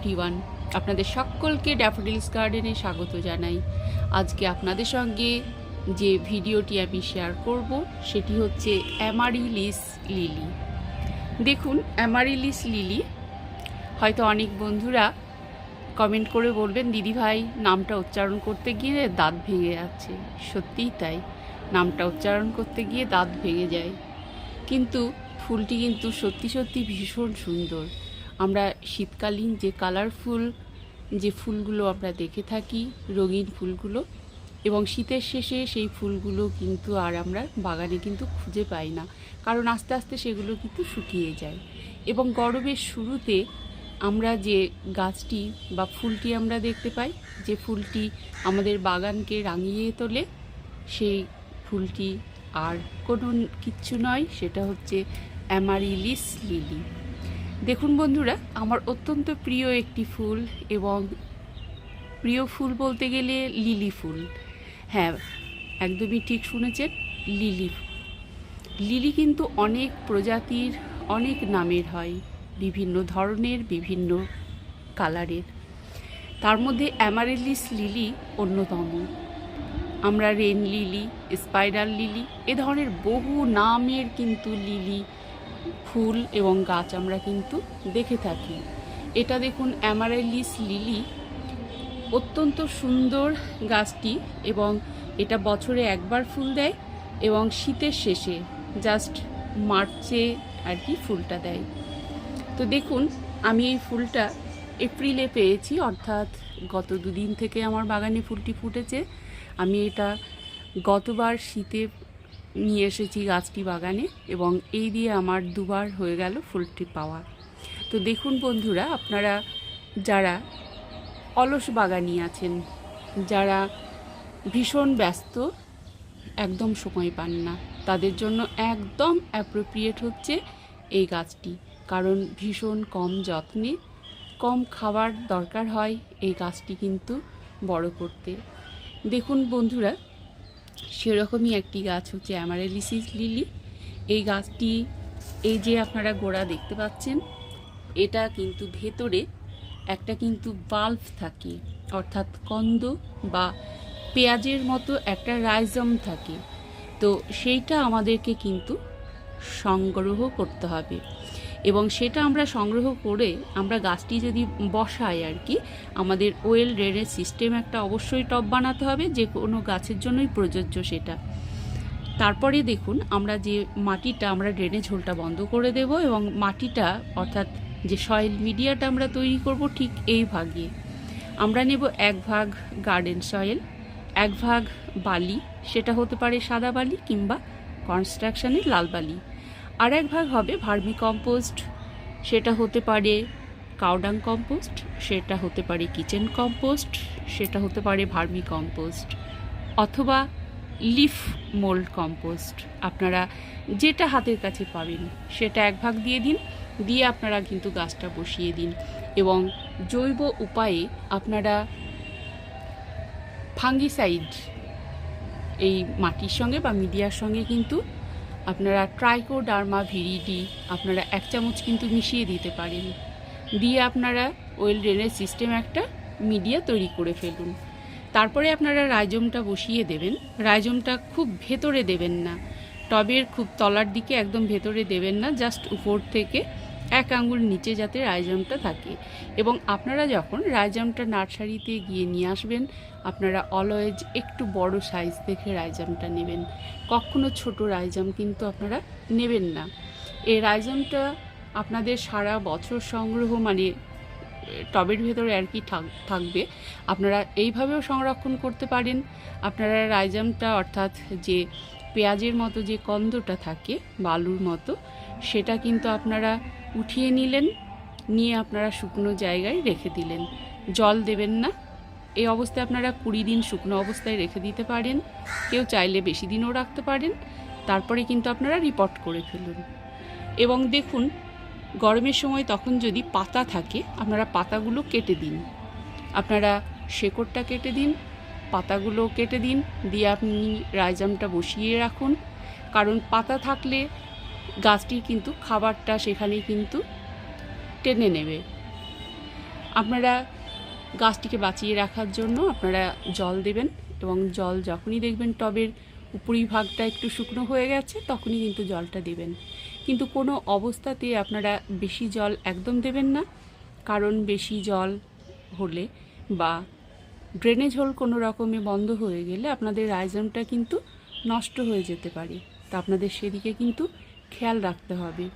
Everyone আপনাদের সকলকে daffodils গার্ডেনে স্বাগত জানাই। আজকে আপনাদের সঙ্গে যে ভিডিওটি আমি শেয়ার করব, সেটি হচ্ছে অ্যামারিলিস লিলি দেখুন অ্যামারিলিস লিলি হয়তো অনেক বন্ধুরা কমেন্ট করে বলবেন দিদিভাই নামটা উচ্চারণ করতে গিয়ে দাঁত ভেঙে যাচ্ছে। সত্যিই তাই, নামটা উচ্চারণ করতে গিয়ে দাঁত ভেঙে যায়। কিন্তু ফুলটি কিন্তু সত্যি সত্যি ভীষণ সুন্দর। আমরা শীতকালীন যে কালারফুল যে ফুলগুলো আমরা দেখে থাকি, রঙিন ফুলগুলো, এবং শীতের শেষে সেই ফুলগুলো কিন্তু আর আমরা বাগানে কিন্তু খুঁজে পাই না। কারণ আস্তে আস্তে সেগুলো কিন্তু শুকিয়ে যায়। এবং গরমের শুরুতে আমরা যে গাছটি বা ফুলটি আমরা দেখতে পাই, যে ফুলটি আমাদের বাগানকে রাঙিয়ে তোলে, সেই ফুলটি আর কোনো কিচ্ছু নয়, সেটা হচ্ছে অ্যামারিলিস লিলি দেখুন বন্ধুরা, আমার অত্যন্ত প্রিয় একটি ফুল এবং প্রিয় ফুল বলতে গেলে লিলি ফুল। হ্যাঁ একদমই ঠিক শুনেছেন, লিলি লিলি কিন্তু অনেক প্রজাতির, অনেক নামের হয়, বিভিন্ন ধরনের, বিভিন্ন কালারের। তার মধ্যে অ্যামারেলিস লিলি অন্যতম। আমরা রেন লিলি, স্পাইরাল লিলি, এ ধরনের বহু নামের কিন্তু লিলি ফুল এবং গাছ আমরা কিন্তু দেখে থাকি। এটা দেখুন অ্যামারেলিস লিলি অত্যন্ত সুন্দর গাছটি এবং এটা বছরে একবার ফুল দেয় এবং শীতের শেষে জাস্ট মার্চে আর কি ফুলটা দেয়। তো দেখুন, আমি এই ফুলটা এপ্রিলে পেয়েছি, অর্থাৎ গত দুদিন থেকে আমার বাগানে ফুলটি ফুটেছে। আমি এটা গতবার শীতে নিয়ে এসেছি গাছটি বাগানে এবং এই দিয়ে আমার দুবার হয়ে গেল ফুলটি পাওয়া। তো দেখুন বন্ধুরা, আপনারা যারা অলস বাগানি আছেন, যারা ভীষণ ব্যস্ত, একদম সময় পান না। তাদের জন্য একদম অ্যাপ্রোপ্রিয়েট হচ্ছে এই গাছটি, কারণ ভীষণ কম যত্নে, কম খাবার দরকার হয় এই গাছটি কিন্তু বড় করতে। দেখুন বন্ধুরা সেরকমই একটি গাছ হচ্ছে অ্যামারেলিসিস লিলি। এই গাছটি, এই যে আপনারা গোড়া দেখতে পাচ্ছেন, এটা কিন্তু ভেতরে একটা কিন্তু বাল্ব থাকে, অর্থাৎ কন্দ বা পেঁয়াজের মতো একটা রাইজম থাকে। তো সেইটা আমাদেরকে কিন্তু সংগ্রহ করতে হবে। এবং সেটা আমরা সংগ্রহ করে আমরা গাছটি যদি বসাই আর কি, আমাদের ওয়েল ড্রেনেজ সিস্টেম একটা অবশ্যই টব বানাতে হবে, যে কোনো গাছের জন্যই প্রযোজ্য সেটা। তারপরে দেখুন, আমরা যে মাটিটা, আমরা ড্রেনেজ হোলটা বন্ধ করে দেব এবং মাটিটা, অর্থাৎ যে সয়েল মিডিয়াটা আমরা তৈরি করব ঠিক এই ভাগে। আমরা নেব এক ভাগ গার্ডেন সয়েল, এক ভাগ বালি, সেটা হতে পারে সাদা বালি কিংবা কনস্ট্রাকশানের লাল বালি। আর এক ভাগ হবে ভার্মি কম্পোস্ট, সেটা হতে পারে কাউডাং কম্পোস্ট, সেটা হতে পারে কিচেন কম্পোস্ট, সেটা হতে পারে ভার্মি কম্পোস্ট, অথবা লিফ মোল্ড কম্পোস্ট। আপনারা যেটা হাতের কাছে পাবেন, সেটা এক ভাগ দিয়ে দিন, দিয়ে আপনারা কিন্তু গাছটা বসিয়ে দিন এবং জৈব উপায়ে আপনারা ফাঙ্গিসাইড এই মাটির সঙ্গে বা মিডিয়ার সঙ্গে কিন্তু আপনারা ট্রাইকোডার্মা ভিরিডি আপনারা এক চামচ কিন্তু মিশিয়ে দিতে পারেন। দিয়ে আপনারা ওয়েল ড্রেনের সিস্টেম একটা মিডিয়া তৈরি করে ফেলুন। তারপরে আপনারা রাইজমটা বসিয়ে দেবেন। রাইজমটা খুব ভেতরে দেবেন না। টবের খুব তলার দিকে একদম ভেতরে দেবেন না, জাস্ট উপর থেকে এক আঙুল নিচে যাতে রাইজমটা থাকে। এবং আপনারা যখন রাইজমটা নার্সারিতে গিয়ে নিয়ে আসবেন, আপনারা অলওয়েজ একটু বড় সাইজ দেখে রাইজামটা নেবেন। কখনো ছোট রাইজাম কিন্তু আপনারা নেবেন না। এই রাইজামটা আপনাদের সারা বছর সংগ্রহ মানে টবের ভেতরে আর কি থাক- থাকবে। আপনারা এইভাবেও সংরক্ষণ করতে পারেন। আপনারা রাইজামটা অর্থাৎ যে পেঁয়াজের মতো যে কন্দটা থাকে, বালুর মতো সেটা কিন্তু আপনারা উঠিয়ে নিলেন, নিয়ে আপনারা শুকনো জায়গায় রেখে দিলেন। জল দেবেন না। এই অবস্থায় আপনারা কুড়ি দিন শুকনো অবস্থায় রেখে দিতে পারেন। কেউ চাইলে বেশি দিনও রাখতে পারেন। তারপরে কিন্তু আপনারা রিপোর্ট করে ফেলুন। এবং দেখুন, গরমের সময় তখন যদি পাতা থাকে, আপনারা পাতাগুলো কেটে দিন। আপনারা শেকড়টা কেটে দিন, পাতাগুলো কেটে দিন, দিয়ে আপনি রাইজামটা বসিয়ে রাখুন। কারণ পাতা থাকলে গাছটি কিন্তু খাবারটা সেখানেই কিন্তু টেনে নেবে। আপনারা গাছটিকে বাঁচিয়ে রাখার জন্য আপনারা জল দেবেন এবং জল যখনই দেখবেন টবের উপরি ভাগটা একটু শুকনো হয়ে গেছে, তখনই কিন্তু জলটা দেবেন। কিন্তু কোনো অবস্থাতে আপনারা বেশি জল একদম দেবেন না, কারণ বেশি জল হলে বা ড্রেনেজ হোল কোনো রকমে বন্ধ হয়ে গেলে আপনাদের রাইজমটা কিন্তু নষ্ট হয়ে যেতে পারে। তা আপনাদের সেদিকে কিন্তু খেয়াল রাখতে হবে।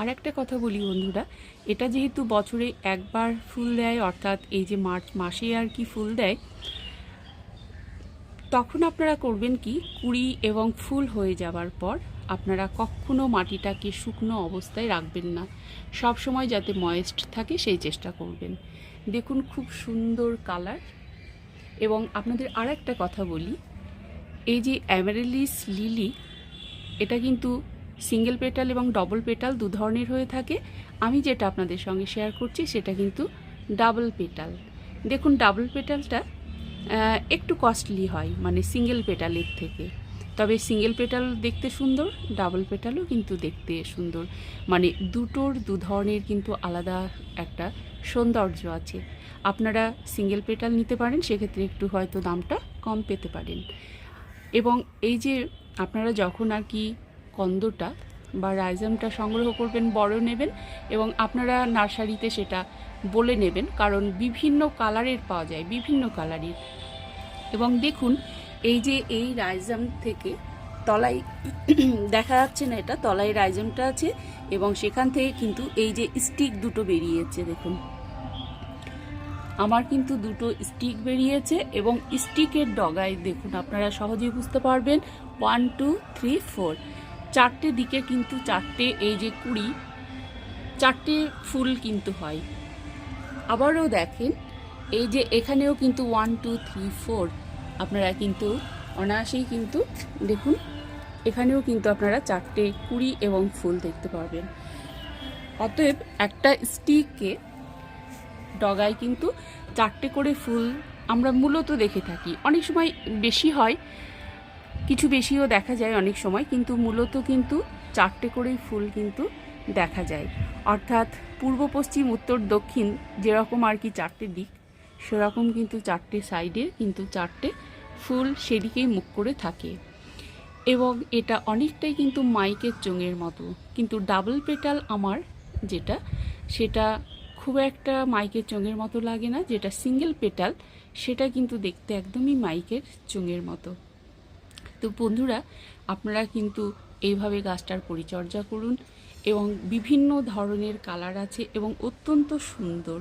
আর একটা কথা বলি বন্ধুরা, এটা যেহেতু বছরে একবার ফুল দেয়, অর্থাৎ এই যে মার্চ মাসে আর কি ফুল দেয়, তখন আপনারা করবেন কি, কুড়ি এবং ফুল হয়ে যাওয়ার পর আপনারা কখনো মাটিটাকে শুকনো অবস্থায় রাখবেন না। সব সময় যাতে ময়েস্ট থাকে সেই চেষ্টা করবেন। দেখুন খুব সুন্দর কালার এবং আপনাদের আর একটা কথা বলি, এই যে অ্যামারেলিস লিলি এটা কিন্তু সিঙ্গেল পেটাল এবং ডবল পেটাল দু ধরনের হয়ে থাকে। আমি যেটা আপনাদের সঙ্গে শেয়ার করছি সেটা কিন্তু ডাবল পেটাল। দেখুন, ডাবল পেটালটা একটু কস্টলি হয় মানে সিঙ্গেল পেটালের থেকে। তবে সিঙ্গেল পেটাল দেখতে সুন্দর, ডাবল পেটালও কিন্তু দেখতে সুন্দর। মানে দুটোর দু ধরনের কিন্তু আলাদা একটা সৌন্দর্য আছে। আপনারা সিঙ্গেল পেটাল নিতে পারেন, সেক্ষেত্রে একটু হয়তো দামটা কম পেতে পারেন। এবং এই যে আপনারা যখন আর কি কন্দটা বা রাইজামটা সংগ্রহ করবেন, বড় নেবেন এবং আপনারা নার্সারিতে সেটা বলে নেবেন কারণ বিভিন্ন কালারের পাওয়া যায়, বিভিন্ন কালারের। এবং দেখুন, এই যে এই রাইজাম থেকে তলায় দেখা যাচ্ছে না এটা, তলায় রাইজামটা আছে এবং সেখান থেকে কিন্তু এই যে স্টিক দুটো বেরিয়েছে, দেখুন। আমার কিন্তু দুটো স্টিক বেরিয়েছে এবং স্টিকের ডগায় দেখুন, আপনারা সহজেই বুঝতে পারবেন। ওয়ান টু থ্রি ফোর চারটে দিকে কিন্তু চারটে, এই যে কুড়ি, চারটে ফুল কিন্তু হয়। আবারও দেখেন, এই যে এখানেও কিন্তু ওয়ান টু থ্রি ফোর আপনারা কিন্তু অনায়াসেই কিন্তু দেখুন, এখানেও কিন্তু আপনারা চারটে কুড়ি এবং ফুল দেখতে পারবেন। অতএব একটা স্টিককে ডগায় কিন্তু চারটে করে ফুল আমরা মূলত দেখে থাকি। অনেক সময় বেশি হয় কিছু বেশিও দেখা যায় অনেক সময়, কিন্তু মূলত কিন্তু চারটে করেই ফুল কিন্তু দেখা যায়। অর্থাৎ পূর্ব, পশ্চিম, উত্তর, দক্ষিণ যেরকম আর কি চারটে দিক, সেরকম কিন্তু চারটে সাইডে কিন্তু চারটে ফুল সেদিকেই মুখ করে থাকে। এবং এটা অনেকটাই কিন্তু মাইকের চোঙের মতো, কিন্তু ডাবল পেটাল আমার যেটা, সেটা খুব একটা মাইকের চোঙের মতো লাগে না, যেটা সিঙ্গেল পেটাল, সেটা কিন্তু দেখতে একদমই মাইকের চোঙের মতো। তো বন্ধুরা, আপনারা কিন্তু এইভাবে গাছটার পরিচর্যা করুন এবং বিভিন্ন ধরনের কালার আছে এবং অত্যন্ত সুন্দর।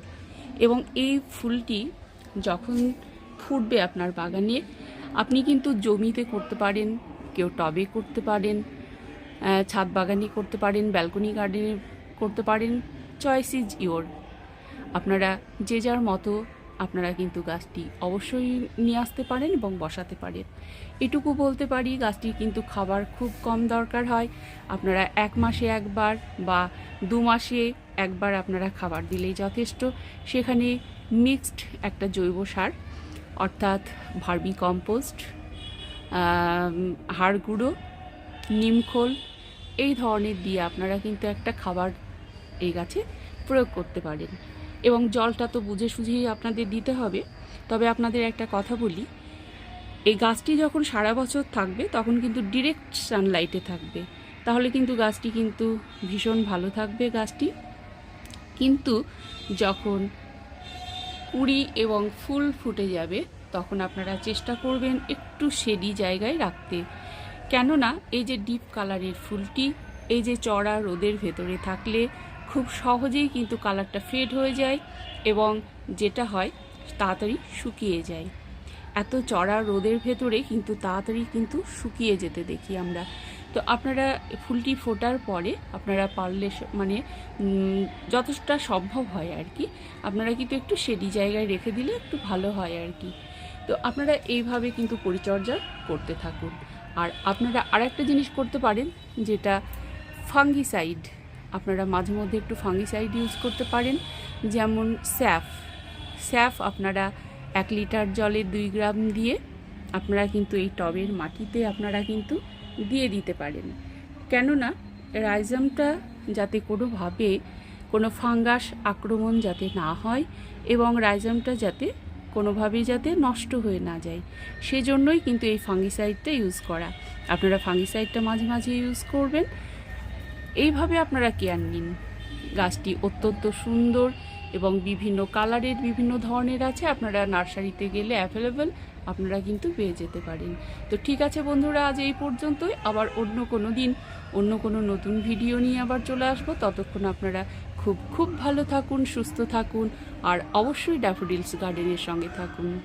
এবং এই ফুলটি যখন ফুটবে আপনার বাগানে, আপনি কিন্তু জমিতে করতে পারেন, কেউ টবে করতে পারেন ছাদ বাগানে করতে পারেন ব্যালকনি গার্ডেনে করতে পারেন চয়েস ইজ ইওর আপনারা যে যার মতো আপনারা কিন্তু গাছটি অবশ্যই নিয়ে আসতে পারেন এবং বসাতে পারেন। এটুকু বলতে পারি, গাছটির কিন্তু খাবার খুব কম দরকার হয়। আপনারা এক মাসে একবার বা দু মাসে একবার আপনারা খাবার দিলেই যথেষ্ট। সেখানে মিক্সড একটা জৈব সার, অর্থাৎ ভার্মি কম্পোস্ট হাড় গুঁড়ো নিমখোল এই ধরনের দিয়ে আপনারা কিন্তু একটা খাবার এই গাছে প্রয়োগ করতে পারেন। এবং জলটা তো বুঝে সুঝেই আপনাদের দিতে হবে। তবে আপনাদের একটা কথা বলি, এই গাছটি যখন সারা বছর থাকবে, তখন কিন্তু ডিরেক্ট সানলাইটে থাকবে। তাহলে কিন্তু গাছটি কিন্তু ভীষণ ভালো থাকবে গাছটি। কিন্তু যখন কুড়ি এবং ফুল ফুটে যাবে, তখন আপনারা চেষ্টা করবেন একটু শেডি জায়গায় রাখতে। কেননা, এই যে ডিপ কালারের ফুলটি, এই যে চড়া রোদের ভেতরে থাকলে খুব সহজেই কিন্তু কালারটা ফেড হয়ে যায় এবং যেটা হয় তাড়াতাড়ি শুকিয়ে যায়। এত চড়া রোদের ভেতরে কিন্তু তাড়াতাড়ি কিন্তু শুকিয়ে যেতে দেখি আমরা। তো আপনারা ফুলটি ফোটার পরে আপনারা পারলে মানে যতটা সম্ভব হয় আর কি। আপনারা কিন্তু একটু সেডি জায়গায় রেখে দিলে একটু ভালো হয় আর কি। তো আপনারা এইভাবে কিন্তু পরিচর্যা করতে থাকুন। আর আপনারা আরেকটা জিনিস করতে পারেন, যেটা ফাঙ্গিসাইড। আপনারা মাঝে মধ্যে একটু ফাঙ্গিসাইড ইউজ করতে পারেন। যেমন স্যাফ। স্যাফ আপনারা এক লিটার জলে দুই গ্রাম দিয়ে আপনারা কিন্তু এই টবের মাটিতে আপনারা কিন্তু দিয়ে দিতে পারেন। কেননা রাইজামটা যাতে কোনোভাবে কোনো ফাঙ্গাস আক্রমণ যাতে না হয় এবং রাইজামটা যাতে কোনোভাবেই যাতে নষ্ট হয়ে না যায়, সেজন্যই কিন্তু এই ফাঙ্গিসাইডটা ইউজ করা। আপনারা ফাঙ্গিসাইডটা মাঝে মাঝে ইউজ করবেন। এইভাবে আপনারা কেয়ার নিন? গাছটি অত্যন্ত সুন্দর এবং বিভিন্ন কালারের বিভিন্ন ধরনের আছে। আপনারা নার্সারিতে গেলে অ্যাভেলেবেল, আপনারা কিন্তু পেয়ে যেতে পারেন। তো ঠিক আছে বন্ধুরা, আজ এই পর্যন্তই। আবার অন্য কোনো দিন, অন্য কোনো নতুন ভিডিও নিয়ে আবার চলে আসব। ততক্ষণ আপনারা খুব খুব ভালো থাকুন, সুস্থ থাকুন, আর অবশ্যই ড্যাফোডিলস গার্ডেনের সঙ্গে থাকুন।